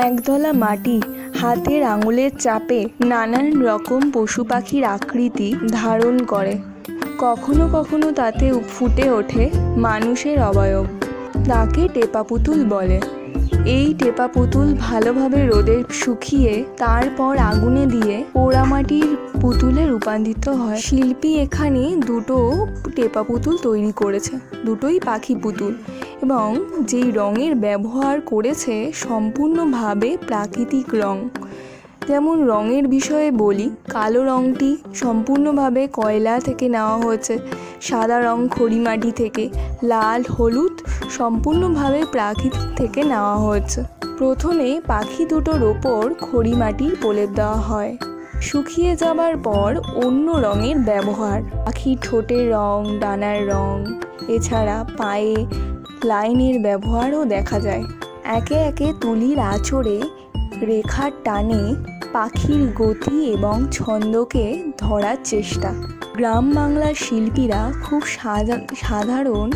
একদলা মাটি, হাতের আঙুলের চাপে নানান রকম পশু পাখির আকৃতি ধারণ করে। কখনো কখনো তাতে ফুটে ওঠে মানুষের অবয়ব। তাকে টেপা পুতুল বলে। এই টেপা পুতুল ভালোভাবে রোদে শুকিয়ে তারপর আগুনে দিয়ে পোড়ামাটির পুতুলে রূপান্তরিত হয়। শিল্পী এখানে দুটো টেপা পুতুল তৈরি করেছে। দুটোই পাখি পুতুল এবং যেই রঙের ব্যবহার করেছে সম্পূর্ণভাবে প্রাকৃতিক রং। যেমন রঙের বিষয়ে বলি, কালো রঙটি সম্পূর্ণভাবে কয়লা থেকে নেওয়া হয়েছে। সাদা রং খড়িমাটি থেকে, লাল হলুদ সম্পূর্ণভাবে প্রাকৃতিক থেকে নেওয়া হয়েছে। প্রথমে পাখি দুটোর ওপর খড়িমাটির প্রলেপ দেওয়া হয়। শুকিয়ে যাবার পর অন্য রঙের ব্যবহার। পাখির ঠোঁটের রং, ডানার রং, এছাড়া পায়ে লাইনের ব্যবহারও দেখা যায়। একে একে তুলির আঁচড়ে রেখার টানে পাখির গতি এবং ছন্দকে ধরার চেষ্টা। গ্রাম বাংলার শিল্পীরা খুব সাধা- সাধারণ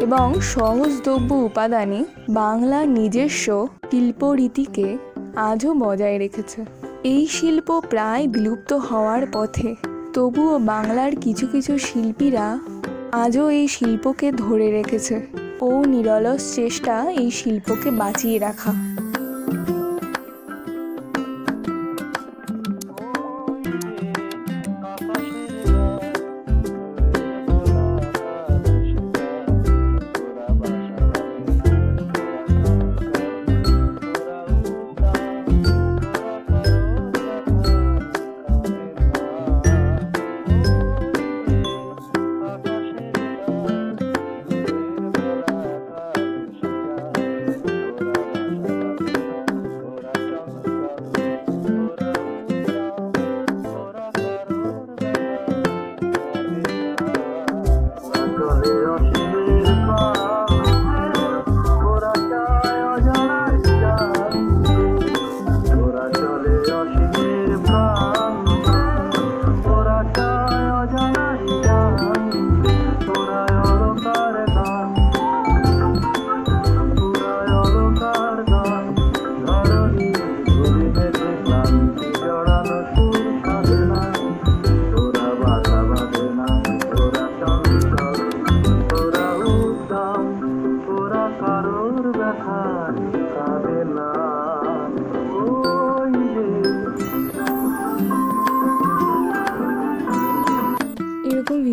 এবং সহজদ্রব্য উপাদানে বাংলার নিজস্ব শিল্পরীতিকে আজও বজায় রেখেছে। এই শিল্প প্রায় বিলুপ্ত হওয়ার পথে, তবুও বাংলার কিছু কিছু শিল্পীরা আজও এই শিল্পকে ধরে রেখেছে ও নিরলস চেষ্টা এই শিল্পকে বাঁচিয়ে রাখা।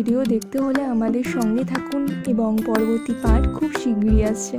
ভিডিও দেখতে হলে আমাদের সঙ্গে থাকুন এবং পরবর্তী পার্ট খুব শীঘ্রই আসছে।